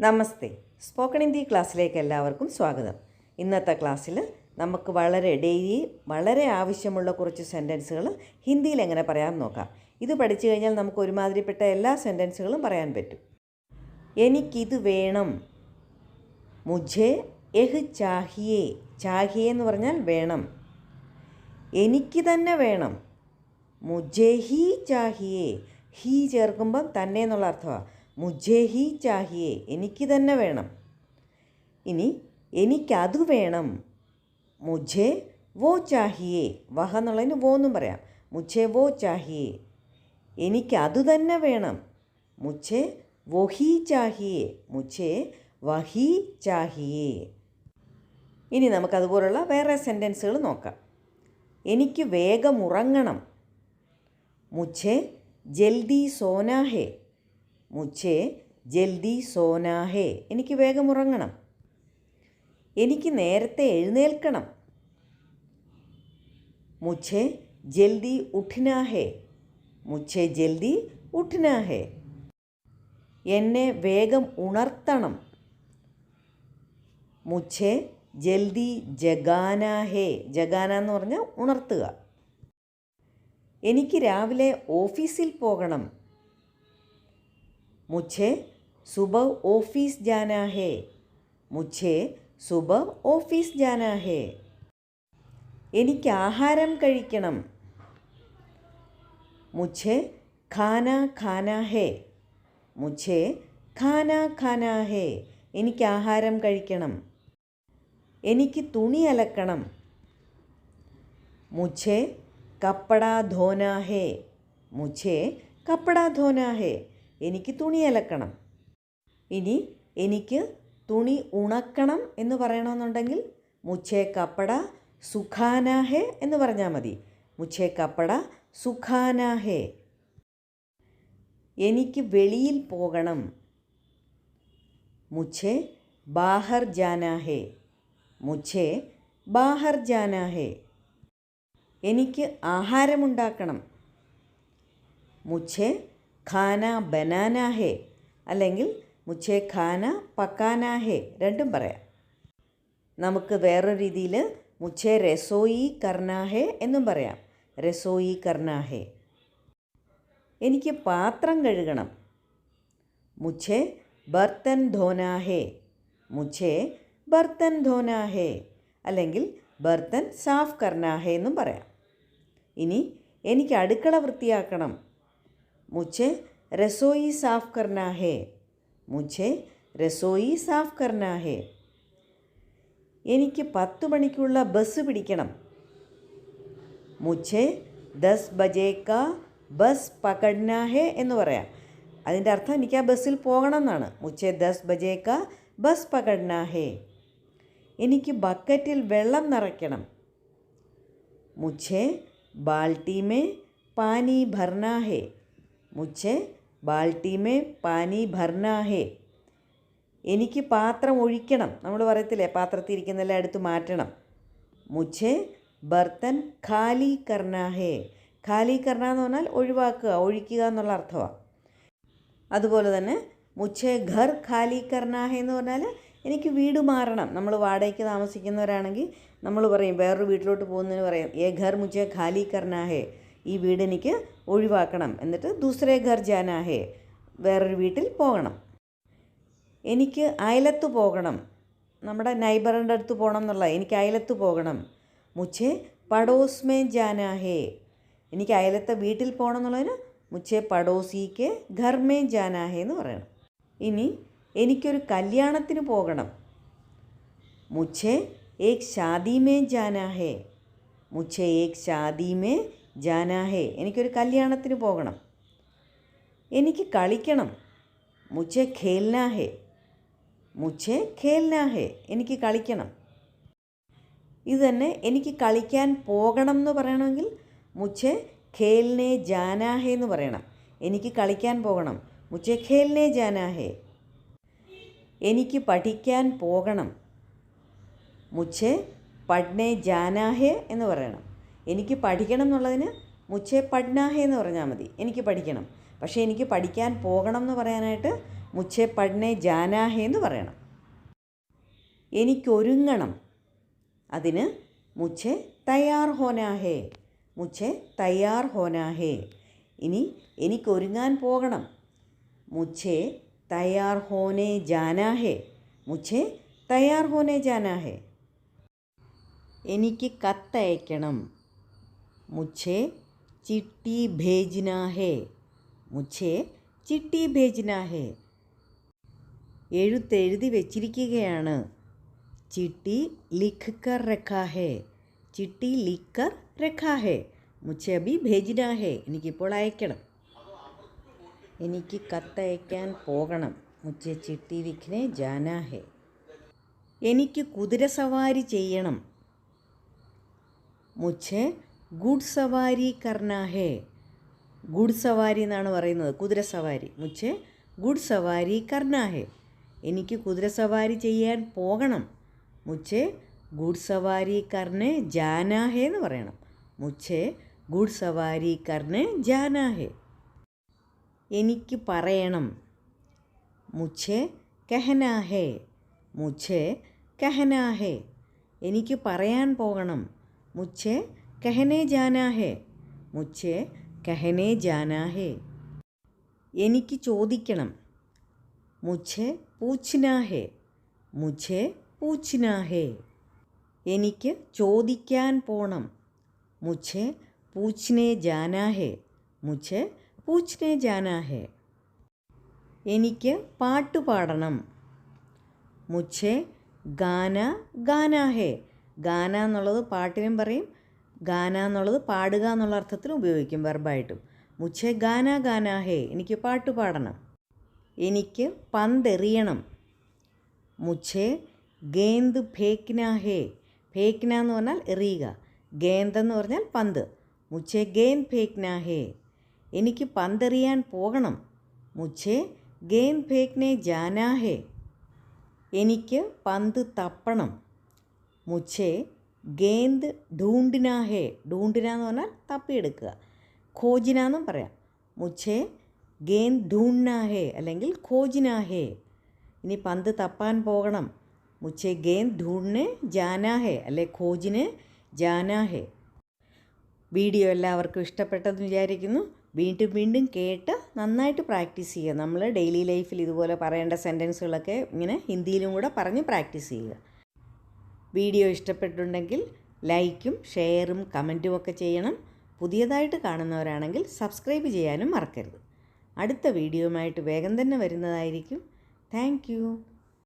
നമസ്തേ. Spoken Hindi ക്ലാസ്സിലേക്ക് എല്ലാവർക്കും സ്വാഗതം. ഇന്നത്തെ ക്ലാസ്സിൽ നമുക്ക് വളരെ ഡെയിലി വളരെ ആവശ്യമുള്ള കുറച്ച് സെന്റൻസുകൾ ഹിന്ദിയിൽ എങ്ങനെ പറയാൻ നോക്കാം. ഇത് പഠിച്ചു കഴിഞ്ഞാൽ നമുക്ക് ഒരുമാതിരിപ്പെട്ട എല്ലാ സെന്റൻസുകളും പറയാൻ പറ്റും. എനിക്കിത് വേണം. മുജേ എഹ് ചാഹിയേ. ചാഹിയേ എന്ന് പറഞ്ഞാൽ വേണം. എനിക്ക് തന്നെ വേണം. മുജേ ഹി ചാഹിയേ. ഹി ചേർക്കുമ്പം തന്നെ എന്നുള്ള അർത്ഥമാണ് മുജേ ഹി ചാഹിയേ എനിക്ക് തന്നെ വേണം. ഇനി എനിക്കത് വേണം. മുജേ വോ ചാഹിയേ വഹ എന്നുള്ളതിന് വോ എന്നും പറയാം. മുജേ വോ ചാഹിയേ എനിക്കത് തന്നെ വേണം. മുജേ ഹി ചാഹിയേ മുജേ വഹി ചാഹിയേ. ഇനി നമുക്കതുപോലുള്ള വേറെ സെന്റൻസുകൾ നോക്കാം. എനിക്ക് വേഗം ഉറങ്ങണം. മുജേ ജൽദി സോനാഹേ മുച്ചേ ജൽദി സോനാ ഹേ എനിക്ക് വേഗം ഉറങ്ങണം. എനിക്ക് നേരത്തെ എഴുന്നേൽക്കണം. മുച്ചേ ജൽദി ഉഠിനാഹേ മുച്ചേ ജൽദി ഉഠിനാഹേ എന്നെ വേഗം ഉണർത്തണം. മുച്ചേ ജൽദി ജഗാനാഹേ ജഗാന എന്ന് പറഞ്ഞാൽ ഉണർത്തുക. എനിക്ക് രാവിലെ ഓഫീസിൽ പോകണം. मुझे सुबह ऑफ़िस जाना है मुझे സുബഹ് ഓഫീസ് ജാനാ ഹേ എനിക്ക് ആഹാരം കഴിക്കണം മുझे ഖാന ഖാന ഹേ മുझे ഖാന ഖാന ഹേ എനിക്ക് ആഹാരം കഴിക്കണം എനിക്ക് തുണി അലക്കണം മുझे കപ്പട ധോന ഹേ മുझे കപ്പട ധോന ഹേ എനിക്ക് തുണി അലക്കണം. ഇനി എനിക്ക് തുണി ഉണക്കണം എന്ന് പറയണമെന്നുണ്ടെങ്കിൽ മുച്ചേ കപ്പട സുഖാനാഹെ എന്ന് പറഞ്ഞാൽ മതി. മുച്ചേ കപ്പട സുഖാനാഹെ എനിക്ക് വെളിയിൽ പോകണം. മുച്ചേ ബാഹർ ജാനാഹെ മുച്ചേ ബാഹർ ജാനാഹെ എനിക്ക് ആഹാരമുണ്ടാക്കണം. മുച്ചേ ഖാന ബനാനാഹേ അല്ലെങ്കിൽ മുച്ചേ ഖാന പക്കാനാഹേ രണ്ടും പറയാം. നമുക്ക് വേറൊരു രീതിയിൽ മുച്ചേ രസോയി കർണാഹേ എന്നും പറയാം. രസോയി കർണാഹേ എനിക്ക് പാത്രം കഴുകണം. മുച്ചേ ബർത്തൻ ധോനാഹേ മുച്ചേ ബർത്തൻ ധോനാഹേ അല്ലെങ്കിൽ ബർത്തൻ സാഫ് കർണാഹേ എന്നും പറയാം. ഇനി എനിക്ക് അടുക്കള വൃത്തിയാക്കണം. मुझे रसोई साफ़ करना है। മുജെ രസോയി സാഫ് കർണാ ഹേ എനിക്ക് പത്ത് മണിക്കുള്ള ബസ് പിടിക്കണം. മുജെ ദസ് ബജേക്ക ബസ് പകഡ്നാ ഹേ എന്ന് പറയാം. അതിന്റെ അർത്ഥം എനിക്ക് ആ ബസ്സിൽ പോകണം എന്നാണ് മുജെ ദസ് ബജേക്ക ബസ് പകഡ്നാ ഹേ എനിക്ക് ബക്കറ്റിൽ വെള്ളം നിറയ്ക്കണം. മുജെ ബാൽട്ടിമേ പാനി ഭർണാ ഹേ മുച്ചെ ബാൽട്ടി മേ പാനി ഭർണാഹേ എനിക്ക് പാത്രം ഒഴിക്കണം. നമ്മൾ പറയത്തില്ലേ പാത്രത്തിൽ ഇരിക്കുന്നെല്ലാം എടുത്ത് മാറ്റണം. മുച്ചെ ബർത്തൻ ഖാലി കർണാഹേ ഖാലി കർണ എന്ന് പറഞ്ഞാൽ ഒഴിവാക്കുക ഒഴിക്കുക എന്നുള്ള അർത്ഥമാണ് അതുപോലെ തന്നെ മുച്ചെ ഘർ ഖാലി കർണാഹേ എന്ന് പറഞ്ഞാൽ എനിക്ക് വീട് മാറണം. നമ്മൾ വാടകയ്ക്ക് താമസിക്കുന്നവരാണെങ്കിൽ നമ്മൾ പറയും വേറൊരു വീട്ടിലോട്ട് പോകുന്നതിന് പറയും ഏ ഘർ മുച്ചെ ഖാലി കർണാഹേ ഈ വീട് എനിക്ക് ഒഴിവാക്കണം. എന്നിട്ട് ദൂസരെ ഘർ ജാനാഹേ വേറൊരു വീട്ടിൽ പോകണം. എനിക്ക് അയലത്ത് പോകണം. നമ്മുടെ നൈബറിന്റെ അടുത്ത് പോകണം എന്നുള്ള എനിക്ക് അയലത്ത് പോകണം. മുച്ചേ പടോസ്മേ ജാനാഹേ. എനിക്ക് അയലത്തെ വീട്ടിൽ പോകണം എന്നുള്ളതിന് മുച്ചേ പടോസിക്ക് ഘർമേ ജാനാഹേ എന്ന് പറയണം. ഇനി എനിക്കൊരു കല്യാണത്തിന് പോകണം. മുച്ചേ ഏക് ഷാദിമേ ജാനാഹേ. മുച്ചേ ഏക് ഷാദിമേ ജാനാഹേ എനിക്കൊരു കല്യാണത്തിന് പോകണം. എനിക്ക് കളിക്കണം. മുച്ചെ ഖേൽനാഹേ. മുച്ചെ ഖേൽനാഹേ എനിക്ക് കളിക്കണം. ഇത് തന്നെ എനിക്ക് കളിക്കാൻ പോകണം എന്ന് പറയണമെങ്കിൽ മുച്ചെ ഖേൽനേ ജാനാഹേ എന്ന് പറയണം. എനിക്ക് കളിക്കാൻ പോകണം. മുച്ചെ ഖേൽനേ ജാനാഹേ. എനിക്ക് പഠിക്കാൻ പോകണം. മുച്ചെ പഠ്നേ ജാനാഹേ എന്ന് പറയണം. എനിക്ക് പഠിക്കണം എന്നുള്ളതിന് മുച്ചേ പഠ്നാഹേ എന്ന് പറഞ്ഞാൽ മതി. എനിക്ക് പഠിക്കണം. പക്ഷേ എനിക്ക് പഠിക്കാൻ പോകണം എന്ന് പറയാനായിട്ട് മുച്ചേ പഠനെ ജാനാഹേ എന്ന് പറയണം. എനിക്കൊരുങ്ങണം. അതിന് മുച്ചേ തയ്യാർ ഹോനാഹേ. മുച്ചേ തയ്യാർ ഹോനാഹേ. ഇനി എനിക്കൊരുങ്ങാൻ പോകണം. മുച്ചേ തയ്യാർ ഹോനേ ജാനാഹേ. മുച്ചേ തയ്യാർ ഹോനെ ജാനാഹേ. എനിക്ക് കത്തയക്കണം. മുഛേ ചിട്ടി ഭേജിന ഹേ മുഛേ ചിട്ടി ഭേജിന ഹേ എഴുത്തെഴുതി വെച്ചിരിക്കുകയാണ്। ചിട്ടി ലിഖ് കർ രഖാ ഹേ। ചിട്ടി ലിഖ് കർ രഖാ ഹേ। മുഛേ അഭി ഭേജിന ഹേ। എനിക്കിപ്പോൾ അയക്കണം। എനിക്ക് കത്തയക്കാൻ പോകണം। മുച്ചെ ചിട്ടി വിഖ്നെ ജാനാ ഹേ। എനിക്ക് കുതിര സവാരി ചെയ്യണം। മുച്ചെ ഗുഡ് സവാരി കർണാഹേ. ഗുഡ് സവാരി എന്നാണ് പറയുന്നത്. കുതിര സവാരി മുച്ചേ ഗുഡ് സവാരി കർണാഹേ. എനിക്ക് കുതിര സവാരി ചെയ്യാൻ പോകണം. മുച്ചേ ഗുഡ് സവാരി കർണ് ജാനാഹേ എന്ന് പറയണം. മുച്ചേ ഗുഡ് സവാരി കർണ് ജാനാഹേ. എനിക്ക് പറയണം. മുച്ചേ കഹനാഹേ. മുച്ചേ കഹനാഹേ. എനിക്ക് പറയാൻ പോകണം. മുച്ചേ കഹനെ ജാനാ ഹേ മുച്ചേ കഹനെ ജാനാ ഹേ എനിക്ക് ചോദിക്കണം. മുച്ചേ പൂച്ച്നാ ഹേ മുച്ചേ പൂച്ച്നാ ഹേ എനിക്ക് ചോദിക്കാൻ പോണം. മുച്ചേ പൂച്ച്നെ ജാനാ ഹേ മുച്ചേ പൂച്ച്നെ ജാനാ ഹേ എനിക്ക് പാട്ടുപാടണം മുച്ചേ ഗാന ഗാനാ ഹേ ഗാന എന്നുള്ളത് പാട്ടിനും പറയും ഗാന എന്നുള്ളത് പാടുക എന്നുള്ള അർത്ഥത്തിൽ ഉപയോഗിക്കും വെർബായിട്ടും മുച്ഛ ഗാന ഗാന ഹേ എനിക്ക് പാട്ട് പാടണം. എനിക്ക് പന്തെറിയണം. മുച്ഛേ ഗേന്ത് ഫേക്ന ഹേ ഫേക്ന എന്ന് പറഞ്ഞാൽ എറിയുക. ഗേന്തെന്ന് പറഞ്ഞാൽ പന്ത്. മുച്ഛേ ഗേൻ ഫേക്ന ഹേ എനിക്ക് പന്തെറിയാൻ പോകണം. മുച്ഛേ ഗേൻ ഫേക്നെ ജാനാ ഹേ എനിക്ക് പന്ത് തപ്പണം. മുച്ഛേ ഗേന്ത് ഢൂണ്ടിന ഹേ ഡൂണ്ടിന എന്ന് പറഞ്ഞാൽ തപ്പിയെടുക്കുക. ഖോജിന എന്നും പറയാം. മുച്ചേ ഗേന്ദ് ഢൂണ്ന ഹേ അല്ലെങ്കിൽ ഖോജിന ഹേ. ഇനി പന്ത് തപ്പാൻ പോകണം. മുച്ചേ ഗേന്ദ് ഢൂണ്നെ ജാനാ ഹേ അല്ലെ ഖോജിന് ജാനാ ഹേ. വീഡിയോ എല്ലാവർക്കും ഇഷ്ടപ്പെട്ടെന്ന് വിചാരിക്കുന്നു. വീണ്ടും വീണ്ടും കേട്ട് നന്നായിട്ട് പ്രാക്ടീസ് ചെയ്യുക. നമ്മൾ ഡെയിലി ലൈഫിൽ ഇതുപോലെ പറയേണ്ട സെന്റൻസുകളൊക്കെ ഇങ്ങനെ ഹിന്ദിയിലും കൂടെ പറഞ്ഞ് പ്രാക്ടീസ് ചെയ്യുക. വീഡിയോ ഇഷ്ടപ്പെട്ടിട്ടുണ്ടെങ്കിൽ ലൈക്കും ഷെയറും കമന്റും ഒക്കെ ചെയ്യണം. പുതിയതായിട്ട് കാണുന്നവരാണെങ്കിൽ സബ്സ്ക്രൈബ് ചെയ്യാനും മറക്കരുത്. അടുത്ത വീഡിയോയുമായിട്ട് വേഗം തന്നെ വരുന്നതായിരിക്കും. താങ്ക്